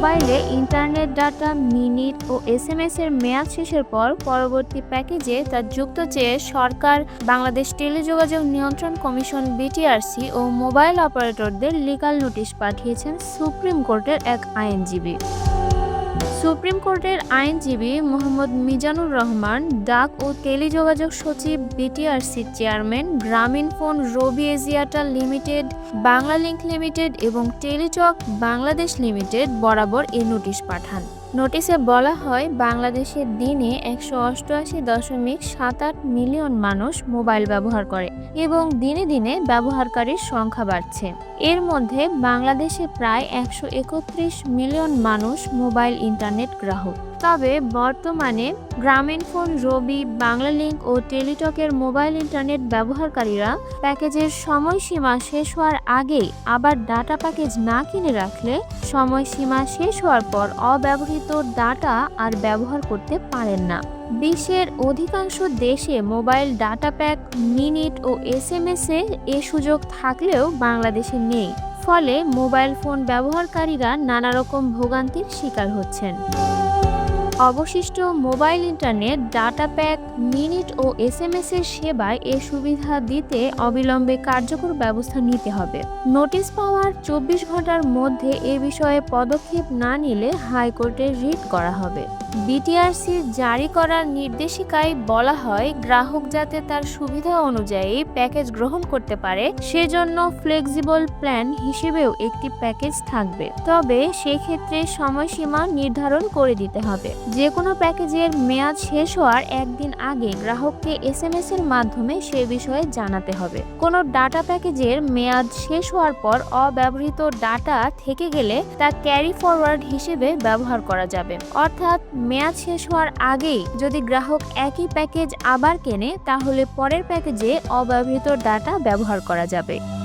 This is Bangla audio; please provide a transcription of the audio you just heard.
মোবাইলে ইন্টারনেট ডাটা, মিনিট ও এস এম এস এর মেয়াদ শেষের পর পরবর্তী প্যাকেজে তার যুক্ত চেয়ে সরকার, বাংলাদেশ টেলিযোগাযোগ নিয়ন্ত্রণ কমিশন বিটিআরসি ও মোবাইল অপারেটরদের লিগাল নোটিশ পাঠিয়েছেন সুপ্রিম কোর্টের এক আইনজীবী। সুপ্রিম কোর্টের আইনজীবী মোহাম্মদ মিজানুর রহমান, ডাক ও টেলিযোগাযোগ সচিব BTRC chairman Grameenphone Robi Axiata limited Banglalink limited এবং টেলিটক বাংলাদেশ লিমিটেড বরাবর এ নোটিশ পাঠান। নোটিশে বলা হয়, বাংলাদেশে দিনে একশো অষ্টআশি দশমিক সাত আট মিলিয়ন মানুষ মোবাইল ব্যবহার করে এবং দিনে দিনে ব্যবহারকারীর সংখ্যা বাড়ছে। এর মধ্যে বাংলাদেশে প্রায় একশো একত্রিশ মিলিয়ন মানুষ মোবাইল ইন্টারনেট গ্রাহক। তবে বর্তমানে গ্রামীণ ফোন, রবি বাংলা লিংক ও টেলিটকের মোবাইল ইন্টারনেট ব্যবহারকারীরা প্যাকেজের সময়সীমা শেষ হওয়ার আগেই আবার ডাটা প্যাকেজ না কিনে রাখলে সময়সীমা শেষ হওয়ার পর অব্যবহৃত ডাটা আর ব্যবহার করতে পারেন না। বিশ্বের অধিকাংশ দেশে মোবাইল ডাটা প্যাক, মিনিট ও এস এম এ এ সুযোগ থাকলেও বাংলাদেশে নেই। ফলে মোবাইল ফোন ব্যবহারকারীরা নানা রকম ভোগান্তির শিকার হচ্ছেন। অবশিষ্ট mobile internet, data pack, minute ও এসএমএস এর সেবায় এ সুবিধা দিতে অবিলম্বে কার্যকর ব্যবস্থা নিতে হবে। নোটিশ পাওয়ার চব্বিশ ঘণ্টার মধ্যে এ বিষয়ে পদক্ষেপ না নিলে হাইকোর্টে রিট করা হবে। বিটিআরসি জারি করার নির্দেশিকায় বলা হয়, গ্রাহক যাতে তার সুবিধা অনুযায়ী প্যাকেজ গ্রহণ করতে পারে, সেজন্য ফ্লেক্সিবল প্ল্যান হিসেবেও একটি প্যাকেজ থাকবে। তবে সেক্ষেত্রে সময়সীমা নির্ধারণ করে দিতে হবে। যে কোনো প্যাকেজের মেয়াদ শেষ হওয়ার একদিন আগে গ্রাহককে এসএমএস এর মাধ্যমে সে বিষয়ে জানাতে হবে। কোনো ডাটা প্যাকেজের মেয়াদ শেষ হওয়ার পর অব্যবহৃত ডাটা থেকে গেলে তা ক্যারি ফরওয়ার্ড হিসেবে ব্যবহার করা যাবে। অর্থাৎ মেয়াদ শেষ হওয়ার আগেই যদি গ্রাহক একই প্যাকেজ আবার কেনে, তাহলে পরের প্যাকেজে অব্যবহৃত ডাটা ব্যবহার করা যাবে।